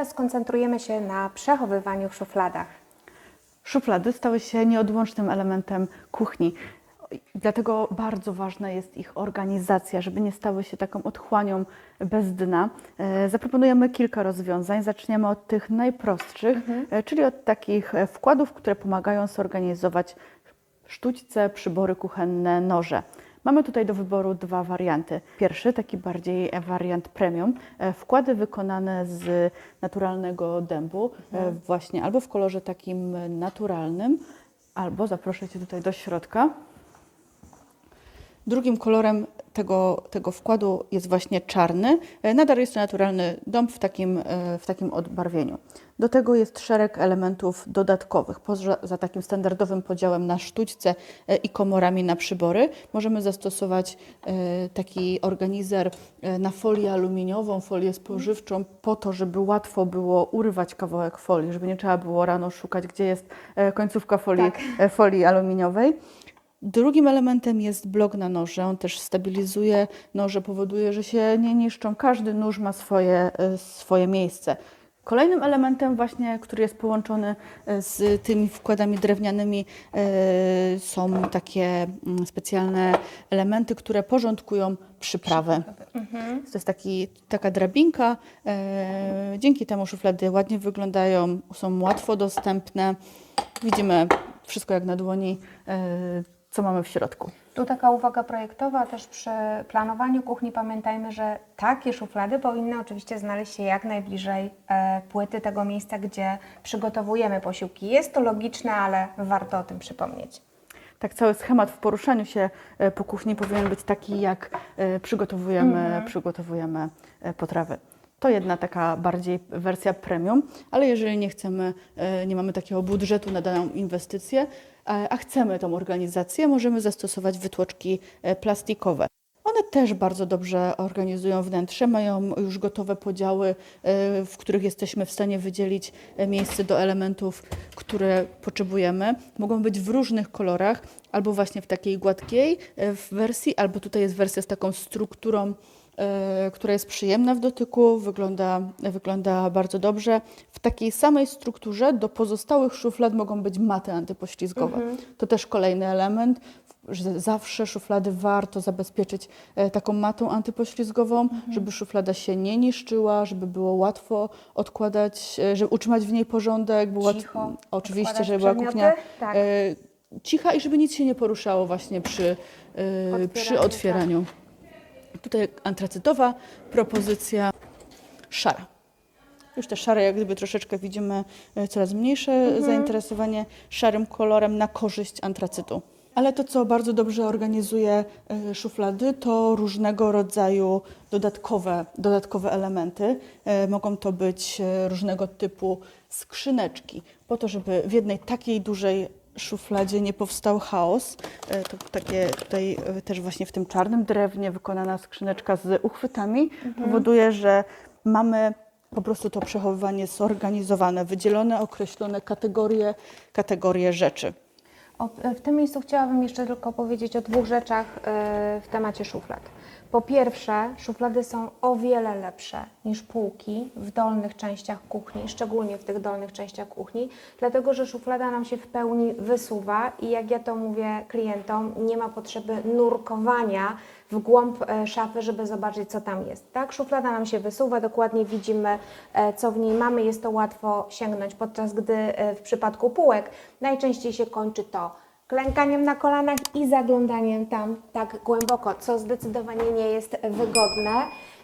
Teraz skoncentrujemy się na przechowywaniu w szufladach. Szuflady stały się nieodłącznym elementem kuchni. Dlatego bardzo ważna jest ich organizacja, żeby nie stały się taką otchłanią bez dna. E, Zaproponujemy kilka rozwiązań. Zaczniemy od tych najprostszych, e, czyli od takich wkładów, które pomagają zorganizować sztućce, przybory kuchenne, noże. Mamy tutaj do wyboru dwa warianty. Pierwszy, taki bardziej e, wariant premium, e, wkłady wykonane z naturalnego dębu, e, właśnie albo w kolorze takim naturalnym, albo zaproszę Cię tutaj do środka. Drugim kolorem tego, tego wkładu jest właśnie czarny. E, Nadal jest to naturalny dąb w takim, e, w takim odbarwieniu. Do tego jest szereg elementów dodatkowych. Poza za takim standardowym podziałem na sztućce e, i komorami na przybory, możemy zastosować taki organizer na folię aluminiową, folię spożywczą, po to, żeby łatwo było urwać kawałek folii, żeby nie trzeba było rano szukać, gdzie jest końcówka folii, e, folii aluminiowej. Drugim elementem jest blok na noże. On też stabilizuje noże, powoduje, że się nie niszczą. Każdy nóż ma swoje, e, swoje miejsce. Kolejnym elementem właśnie, który jest połączony e, z tymi wkładami drewnianymi e, są takie mm, specjalne elementy, które porządkują przyprawę. To jest taki, taka drabinka. Dzięki temu szuflady ładnie wyglądają, są łatwo dostępne. Widzimy wszystko jak na dłoni, co mamy w środku. Tu taka uwaga projektowa, też przy planowaniu kuchni pamiętajmy, że takie szuflady powinny oczywiście znaleźć się jak najbliżej e, płyty tego miejsca, gdzie przygotowujemy posiłki. Jest to logiczne, ale warto o tym przypomnieć. Tak, cały schemat w poruszaniu się e, po kuchni powinien być taki, jak e, przygotowujemy, przygotowujemy e, potrawy. To jedna taka bardziej wersja premium, ale jeżeli nie chcemy, nie mamy takiego budżetu na daną inwestycję, a a chcemy tą organizację, możemy zastosować wytłoczki e, plastikowe. One też bardzo dobrze organizują wnętrze, mają już gotowe podziały, e, w których jesteśmy w stanie wydzielić e, miejsce do elementów, które potrzebujemy. Mogą być w różnych kolorach, albo właśnie w takiej gładkiej e, w wersji, albo tutaj jest wersja z taką strukturą, e, która jest przyjemna w dotyku, wygląda, wygląda bardzo dobrze. W takiej samej strukturze do pozostałych szuflad mogą być maty antypoślizgowe. To też kolejny element, że zawsze szuflady warto zabezpieczyć e, taką matą antypoślizgową, żeby szuflada się nie niszczyła, żeby było łatwo odkładać, e, żeby utrzymać w niej porządek. Było Cicho Oczywiście, odkładać żeby była kuchnia tak. e, cicha i żeby nic się nie poruszało właśnie przy, e, przy Otwieraniu, otwieraniu. Tutaj antracytowa propozycja szara. Już te szare, jak gdyby troszeczkę widzimy e, coraz mniejsze Mhm. zainteresowanie szarym kolorem na korzyść antracytu. Ale to, co bardzo dobrze organizuje e, szuflady, to różnego rodzaju dodatkowe, dodatkowe elementy. E, Mogą to być różnego typu skrzyneczki, po to, żeby w jednej takiej dużej szufladzie nie powstał chaos. E, To takie tutaj e, też właśnie w tym czarnym drewnie wykonana skrzyneczka z uchwytami powoduje, że mamy po prostu to przechowywanie zorganizowane, wydzielone, określone kategorie, kategorie rzeczy. O, w tym miejscu chciałabym jeszcze tylko powiedzieć o dwóch rzeczach e, w temacie szuflad. Po pierwsze, szuflady są o wiele lepsze niż półki w dolnych częściach kuchni, szczególnie w tych dolnych częściach kuchni, dlatego że szuflada nam się w pełni wysuwa i jak ja to mówię klientom, nie ma potrzeby nurkowania w głąb e, szafy, żeby zobaczyć, co tam jest. Tak, szuflada nam się wysuwa, dokładnie widzimy, e, co w niej mamy, jest to łatwo sięgnąć, podczas gdy e, w przypadku półek najczęściej się kończy to klękaniem na kolanach i zaglądaniem tam tak głęboko, co zdecydowanie nie jest wygodne.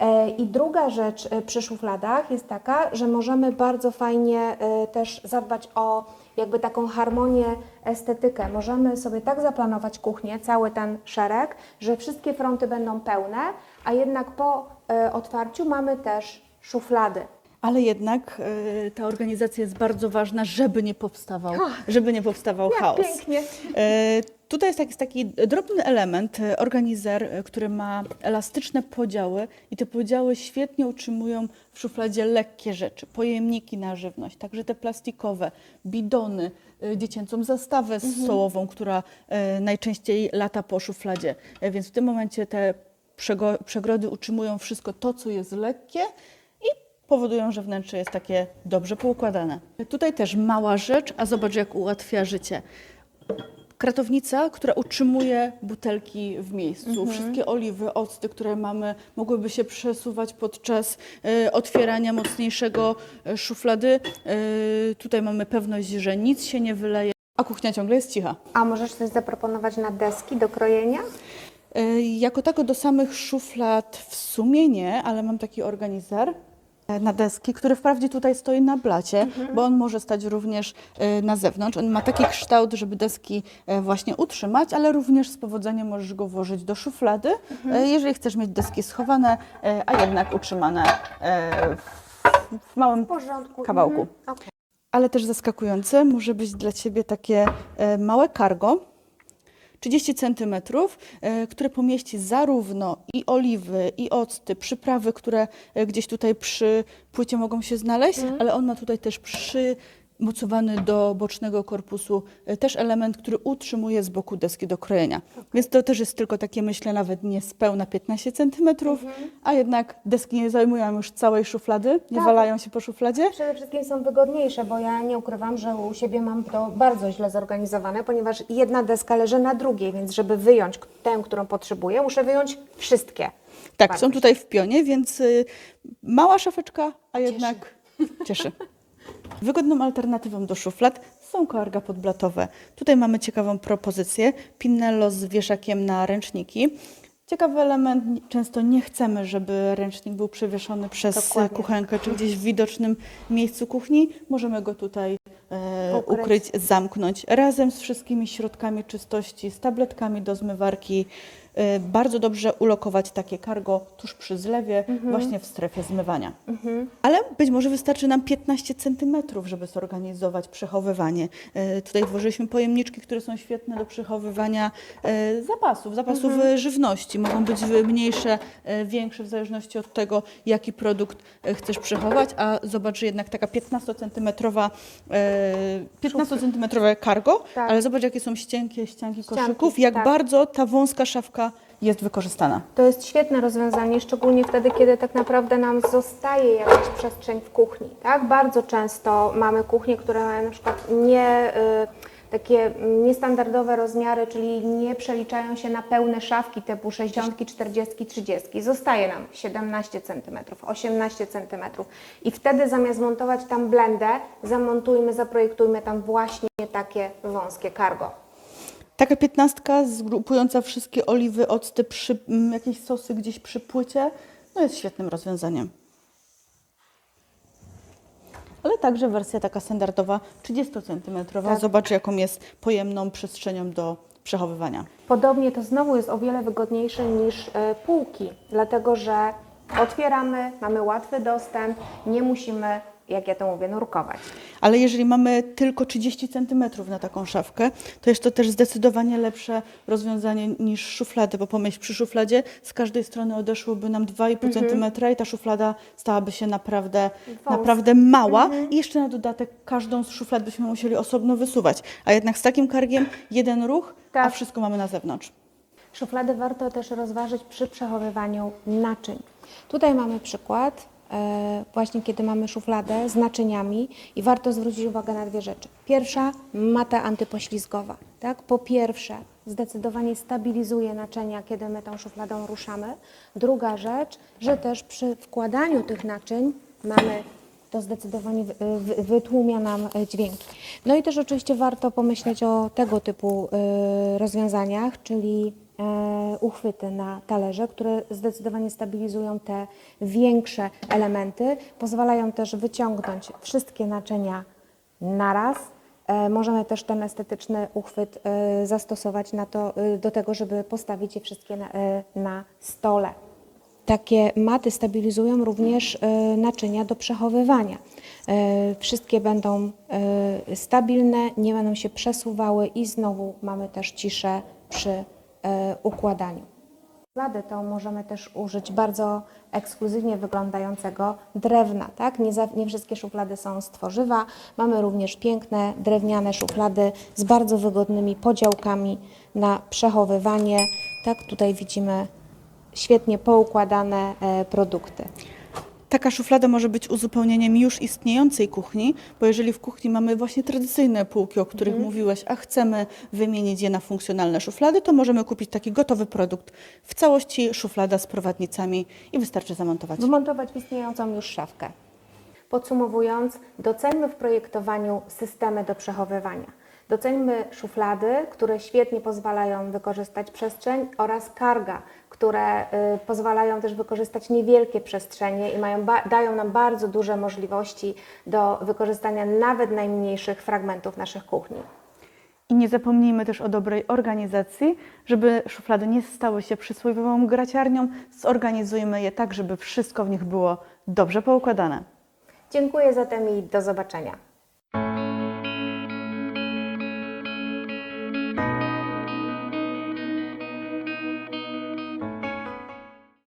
E, I druga rzecz e, przy szufladach jest taka, że możemy bardzo fajnie e, też zadbać o jakby taką harmonię, estetykę. Możemy sobie tak zaplanować kuchnię, cały ten szereg, że wszystkie fronty będą pełne, a jednak po otwarciu mamy też szuflady. Ale jednak e, ta organizacja jest bardzo ważna, żeby nie powstawał, żeby nie powstawał Jak chaos. pięknie. E, Tutaj jest taki, taki drobny element, e, organizer, który ma elastyczne podziały i te podziały świetnie utrzymują w szufladzie lekkie rzeczy, pojemniki na żywność, także te plastikowe, bidony, dziecięcą zastawę stołową, która e, najczęściej lata po szufladzie. Więc w tym momencie te przegrody utrzymują wszystko to, co jest lekkie powodują, że wnętrze jest takie dobrze poukładane. Tutaj też mała rzecz, a zobacz jak ułatwia życie. Kratownica, która utrzymuje butelki w miejscu. Wszystkie oliwy, octy, które mamy, mogłyby się przesuwać podczas e, otwierania mocniejszego e, szuflady. E, tutaj mamy pewność, że nic się nie wyleje, a kuchnia ciągle jest cicha. A możesz coś zaproponować na deski do krojenia? E, Jako tako do samych szuflad w sumie nie, ale mam taki organizer na deski, który wprawdzie tutaj stoi na blacie, bo on może stać również e, na zewnątrz. On ma taki kształt, żeby deski e, właśnie utrzymać, ale również z powodzeniem możesz go włożyć do szuflady, e, jeżeli chcesz mieć deski schowane, e, a jednak utrzymane e, w- małym W. Kawałku. Mhm. okej. ale też zaskakujące może być dla Ciebie takie e, małe cargo, 30 cm, e, które pomieści zarówno i oliwy, i octy, przyprawy, które e, gdzieś tutaj przy płycie mogą się znaleźć, ale on ma tutaj też przymocowany do bocznego korpusu e, też element, który utrzymuje z boku deski do krojenia. Więc to też jest tylko takie, myślę, nawet nie spełna 15 cm, a jednak deski nie zajmują już całej szuflady, nie Tak. walają się po szufladzie. Przede wszystkim są wygodniejsze, bo ja nie ukrywam, że u siebie mam to bardzo źle zorganizowane, ponieważ jedna deska leży na drugiej, więc żeby wyjąć k- tę, którą potrzebuję, muszę wyjąć wszystkie. Tak, są tutaj w pionie, więc y, mała szafeczka, a jednak cieszy. Wygodną alternatywą do szuflad są koarga podblatowe. Tutaj mamy ciekawą propozycję. Pinello z wieszakiem na ręczniki. Ciekawy element, często nie chcemy, żeby ręcznik był przewieszony przez Dokładnie. kuchenkę czy gdzieś w widocznym miejscu kuchni. Możemy go tutaj e, Ukryć. ukryć, zamknąć razem z wszystkimi środkami czystości, z tabletkami do zmywarki. E, Bardzo dobrze ulokować takie cargo tuż przy zlewie, właśnie w strefie zmywania. Ale być może wystarczy nam 15 cm, żeby zorganizować przechowywanie. E, Tutaj włożyliśmy pojemniczki, które są świetne do przechowywania e, zapasów, zapasów e, żywności. Mogą być mniejsze, większe, w zależności od tego, jaki produkt chcesz przechować, a zobacz, że jednak taka 15-centymetrowa 15 centymetrowe cargo, Tak. ale zobacz, jakie są ścienkie ścianki Ścianki, koszyków, jak tak. bardzo ta wąska szafka jest wykorzystana. To jest świetne rozwiązanie, szczególnie wtedy, kiedy tak naprawdę nam zostaje jakaś przestrzeń w kuchni. Tak? Bardzo często mamy kuchnie, które mają na przykład nie, y, takie niestandardowe rozmiary, czyli nie przeliczają się na pełne szafki typu 60, 40, 30. Zostaje nam 17 cm, 18 cm. I wtedy zamiast montować tam blendę, zamontujmy, zaprojektujmy tam właśnie takie wąskie cargo. Taka piętnastka zgrupująca wszystkie oliwy, octy, przy, m, jakieś sosy gdzieś przy płycie, no jest świetnym rozwiązaniem. Ale także wersja taka standardowa, 30 cm. Tak. Zobacz, jaką jest pojemną przestrzenią do przechowywania. Podobnie to znowu jest o wiele wygodniejsze niż e, półki, dlatego że otwieramy, mamy łatwy dostęp, nie musimy, jak ja to mówię, nurkować. Ale jeżeli mamy tylko 30 cm na taką szafkę, to jest to też zdecydowanie lepsze rozwiązanie niż szuflady, bo pomyśl, przy szufladzie z każdej strony odeszłoby nam 2,5 cm i ta szuflada stałaby się naprawdę, Wąska. naprawdę mała i jeszcze na dodatek każdą z szuflad byśmy musieli osobno wysuwać. A jednak z takim kargiem jeden ruch, a Tak. wszystko mamy na zewnątrz. Szuflady warto też rozważyć przy przechowywaniu naczyń. Tutaj mamy przykład, właśnie kiedy mamy szufladę z naczyniami i warto zwrócić uwagę na dwie rzeczy. Pierwsza, mata antypoślizgowa. Tak? Po pierwsze, zdecydowanie stabilizuje naczynia, kiedy my tą szufladą ruszamy. Druga rzecz, że też przy wkładaniu tych naczyń mamy to zdecydowanie wy- wy- wytłumia nam e, dźwięki. No i też oczywiście warto pomyśleć o tego typu e, rozwiązaniach, czyli e, uchwyty na talerze, które zdecydowanie stabilizują te większe elementy, pozwalają też wyciągnąć wszystkie naczynia naraz. E, Możemy też ten estetyczny uchwyt e, zastosować na to, e, do tego, żeby postawić je wszystkie na, e, na stole. Takie maty stabilizują również e, naczynia do przechowywania. E, Wszystkie będą e, stabilne, nie będą się przesuwały i znowu mamy też ciszę przy e, układaniu. Szuflady to możemy też użyć bardzo ekskluzywnie wyglądającego drewna. Tak? Nie, za, nie wszystkie szuflady są z tworzywa. Mamy również piękne drewniane szuflady z bardzo wygodnymi podziałkami na przechowywanie. Tak, tutaj widzimy świetnie poukładane e, produkty. Taka szuflada może być uzupełnieniem już istniejącej kuchni, bo jeżeli w kuchni mamy właśnie tradycyjne półki, o których mówiłeś, a chcemy wymienić je na funkcjonalne szuflady, to możemy kupić taki gotowy produkt w całości szuflada z prowadnicami i wystarczy zamontować. Wymontować w istniejącą już szafkę. Podsumowując, doceńmy w projektowaniu systemy do przechowywania. Doceńmy szuflady, które świetnie pozwalają wykorzystać przestrzeń oraz karga, które y, pozwalają też wykorzystać niewielkie przestrzenie i mają dają nam bardzo duże możliwości do wykorzystania nawet najmniejszych fragmentów naszych kuchni. I nie zapomnijmy też o dobrej organizacji, żeby szuflady nie stały się przysłowiową graciarnią. Zorganizujmy je tak, żeby wszystko w nich było dobrze poukładane. Dziękuję zatem i do zobaczenia.